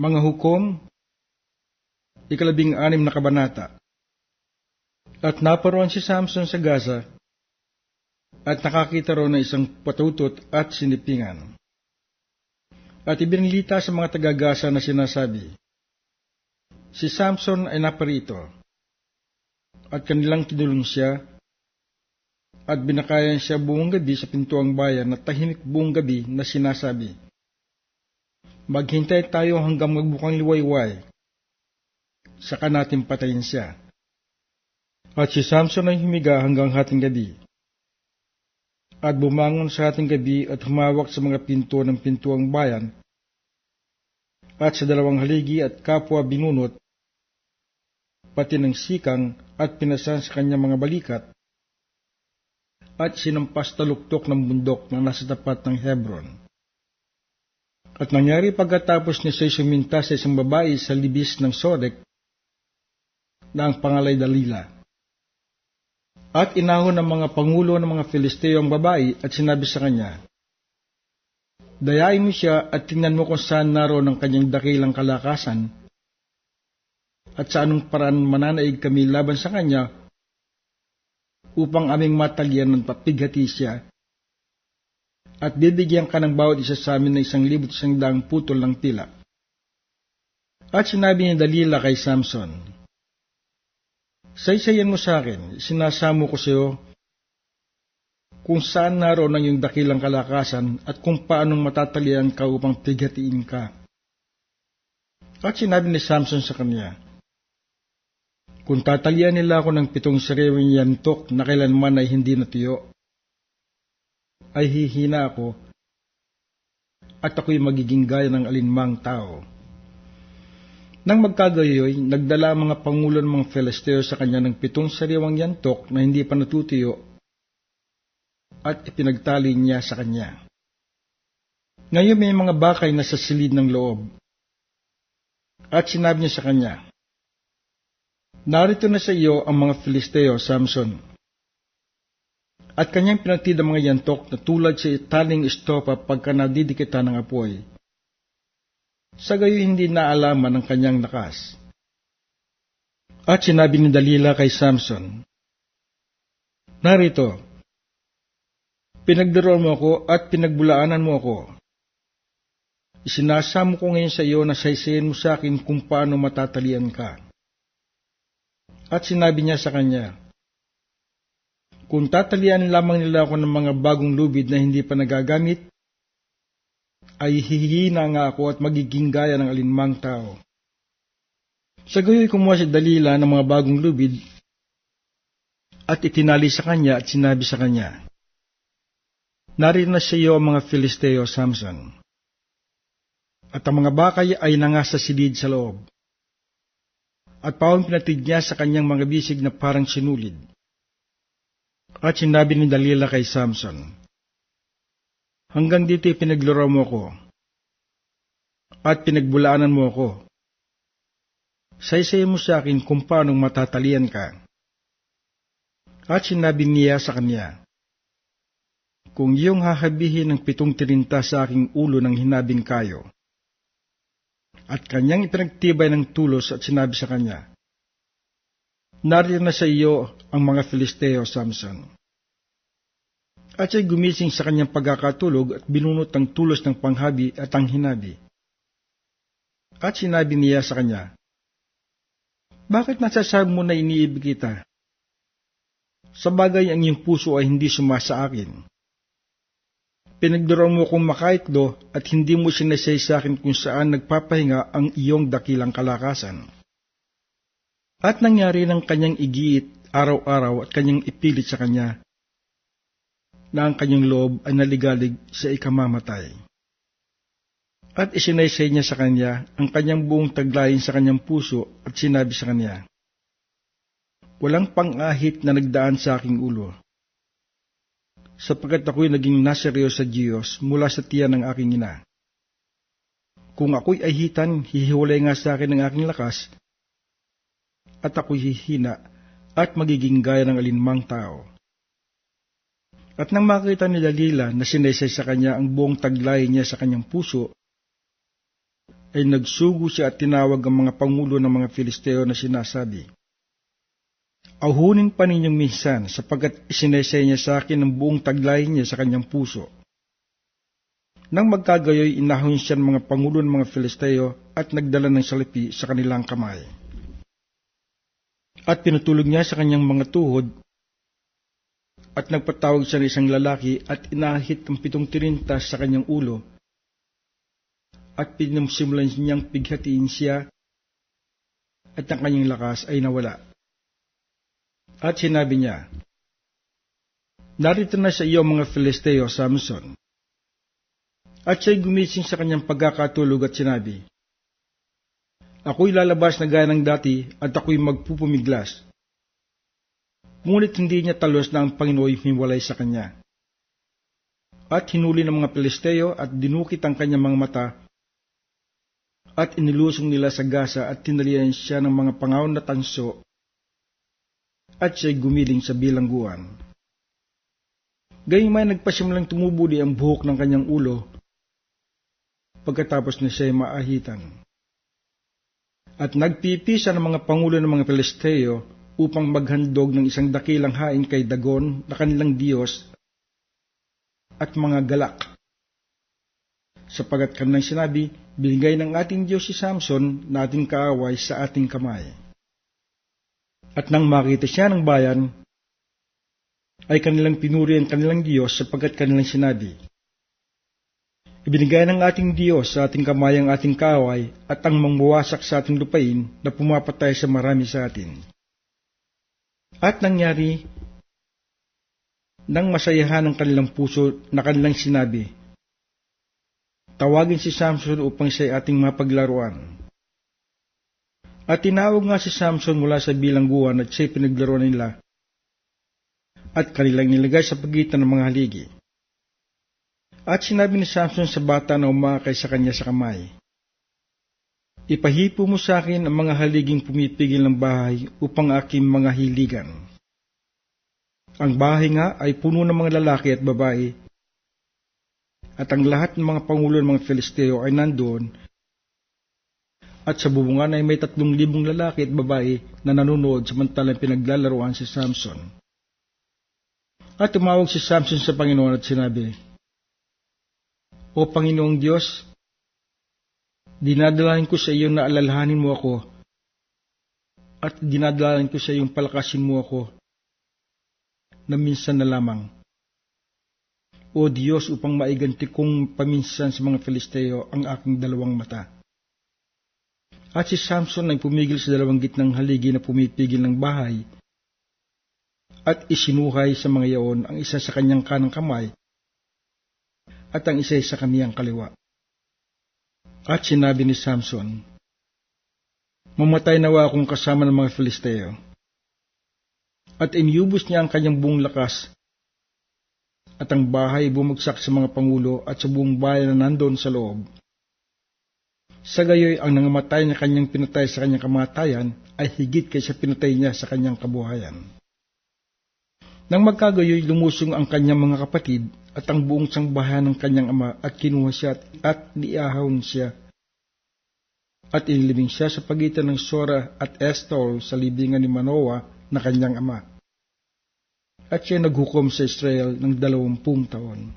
Mga hukom, ikalabing anim na kabanata. At naparoon si Samson sa Gaza, at nakakita roon ng isang patutot at sinipingan. At ibinilita sa mga taga-Gaza na sinasabi, Si Samson ay naparito, at kanilang kinulong siya, at binakayan siya buong gabi sa pintuang bayan na tahimik buong gabi na sinasabi, Maghintay tayo hanggang magbukang liwayway, saka natin patayin siya. At si Samson ay humiga hanggang hating gabi. At bumangon sa hating gabi at humawak sa mga pinto ng pintuang bayan at sa dalawang haligi at kapwa binunot, pati ng sikang at pinasan sa kanya mga balikat, at sinampas taluktok ng bundok na nasa tapat ng Hebron. At nangyari pagkatapos ni siya suminta sa isang babae sa libis ng Sodek na ang pangalay Dalila. At inahon ng mga pangulo ng mga Filisteo ang babae at sinabi sa kanya, Dayain mo siya at tingnan mo kung saan naroon ang kanyang dakilang kalakasan at sa anong paraan mananaig kami laban sa kanya upang aming matalyan ng papighati siya at bibigyan ka ng bawat isa sa amin ng isang libot isang daang putol ng tila. At sinabi ni Dalila kay Samson, Saysayan mo sa akin, sinasamo ko sa iyo kung saan naroon ang iyong dakilang kalakasan at kung paanong matatalian ka upang pigatiin ka. At sinabi ni Samson sa kanya, Kung tatalian nila ako ng pitong sariwing yantok na kailanman ay hindi natuyo, ay hihina ako at ako'y magiging gaya ng alinmang tao. Nang magkagayoy, nagdala mga pangulo ng mga Filisteo sa kanya ng pitong sariwang yantok na hindi pa natutuyo at ipinagtali niya sa kanya. Ngayon may mga bakay na sa silid ng loob. At sinabi niya sa kanya, Narito na sa iyo ang mga Filisteo, Samson. At kanyang pinatid mga yantok na tulad sa italing estopa pagka nadidikitan ng apoy sa gayo hindi naalaman ang kanyang lakas. At sinabi ni Dalila kay Samson, Narito, pinagdaroon mo ako at pinagbulaanan mo ako. Isinasamo ko ngayon sa iyo na saysayin mo sa akin kung paano matatalian ka. At sinabi niya sa kanya, Kung tatalian lamang nila ako ng mga bagong lubid na hindi pa nagagamit, ay hihina nga ako at magiging gaya ng alinmang tao. Sa gayoy kumuha si Dalila ng mga bagong lubid at itinali sa kanya at sinabi sa kanya, Narito na sa iyo ang mga Filisteo, Samson. At ang mga bakay ay nanga sa silid sa loob. At paon pinatid niya sa kanyang mga bisig na parang sinulid. At sinabi ni Dalila kay Samson, Hanggang dito pinaglaro mo ko at pinagbulaanan mo ako. Saysay mo sa akin kung paanong matatalian ka. At sinabi niya sa kanya, Kung iyong hahabihin ng pitong tirinta sa aking ulo ng hinabing kayo, at kanyang ipinagtibay ng tulos at sinabi sa kanya, Narito na sa iyo ang mga Filisteo, Samson. At siya'y gumising sa kanyang pagkakatulog at binunot ang tulos ng panghabi at ang hinabi. At sinabi niya sa kanya, Bakit nasasabi mo na iniibig kita? Sa bagay ang iyong puso ay hindi sumasa akin. Pinagdaroon mo kong makaitlo at hindi mo sinasay sa akin kung saan nagpapahinga ang iyong dakilang kalakasan. At nangyari ng kanyang igiit araw-araw at kanyang ipilit sa kanya na ang kanyang loob ay naligalig sa ikamamatay. At isinaysay niya sa kanya ang kanyang buong taglayin sa kanyang puso at sinabi sa kanya, Walang pangahit na nagdaan sa aking ulo, sapagkat ako'y naging naseryo sa Diyos mula sa tiyan ng aking ina. Kung ako'y ahitan, hihiwalay nga sa akin ang aking lakas, at ako'y hihina at magiging gaya ng alinmang tao. At nang makita ni Dalila na sinaysay sa kanya ang buong taglay niya sa kanyang puso, ay nagsugo siya at tinawag ang mga pangulo ng mga Filisteo na sinasabi, Ahunin pa ninyong minsan sapagkat isinesay niya sa akin ang buong taglay niya sa kanyang puso. Nang magkagayoy, inahon siya ng mga pangulo ng mga Filisteo at nagdala ng salipi sa kanilang kamay. At pinutulog niya sa kanyang mga tuhod at nagpatawag siya ng isang lalaki at inahit ang pitong tirintas sa kanyang ulo at pinamsimulan niyang pighatiin siya at ang kanyang lakas ay nawala. At sinabi niya, Narito na sa iyo mga Filisteo, Samson. At siya'y gumising sa kanyang pagkakatulog at sinabi, Ako'y lalabas na gaya ng dati at ako'y magpupumiglas. Ngunit hindi niya talos na ang Panginoon himwalay sa kanya. At hinuli ng mga Filisteo at dinukit ang kanyang mga mata at inilusong nila sa gasa at tinalian siya ng mga pangaon na tanso at siya'y gumiling sa bilangguan. Gayong may nagpasimulang tumubuli ang buhok ng kanyang ulo pagkatapos na siya'y maahitan. At nagpipisa ng mga pangulo ng mga Pelisteo upang maghandog ng isang dakilang hain kay Dagon na kanilang Diyos at mga galak. Sapagat kanilang sinabi, binigay ng ating Diyos si Samson na ating kaaway sa ating kamay. At nang makita siya ng bayan, ay kanilang pinuri ang kanilang Diyos sapagkat kanilang sinabi, Ibinigay ng ating Diyos sa ating kamay ang ating kaaway at ang mangwawasak sa ating lupain na pumapatay sa marami sa atin. At nangyari, nang masayahan ng kanilang puso na kanilang sinabi, Tawagin si Samson upang siya ating mapaglaruan. At tinawag nga si Samson mula sa bilangguan at siya pinaglaruan nila at kanilang nilagay sa pagitan ng mga haligi. At sinabi ni Samson sa bata na umakay sa kanya sa kamay, Ipahipo mo sa akin ang mga haliging pumipigil ng bahay upang aking mga hiligan. Ang bahay nga ay puno ng mga lalaki at babae, at ang lahat ng mga pangulo ng mga Filisteo ay nandoon, at sa bubungan ay may tatlong libong lalaki at babae na nanonood samantalang pinaglalaroan si Samson. At tumawag si Samson sa Panginoon at sinabi, O Panginoong Diyos, dinadalahin ko sa iyo na alalahanin mo ako, at dinadalahin ko sa iyong palakasin mo ako, na minsan na lamang. O Diyos, upang maiganti kong paminsan sa mga Filisteo ang aking dalawang mata. At si Samson ay pumigil sa dalawang gitnang haligi na pumipigil ng bahay, at isinuhay sa mga yaon ang isa sa kanyang kanang kamay, at ang isa sa kaniyang kaliwa. At sinabi ni Samson, Mamatay nawa akong kasama ng mga Filisteo. At iniubos niya ang kanyang buong lakas at ang bahay bumagsak sa mga pangulo at sa buong bayan na nandoon sa loob. Sa gayoy, ang nangamatay na kanyang pinatay sa kanyang kamatayan ay higit kaysa pinatay niya sa kanyang kabuhayan. Nang magkagayoy, lumusong ang kanyang mga kapatid at ang buong sangbahan ng kanyang ama at kinuha siya at, at niahon siya. At inilibing siya sa pagitan ng Sora at Estol sa libingan ni Manoa na kanyang ama at siya naghukom sa Israel ng dalawampung taon.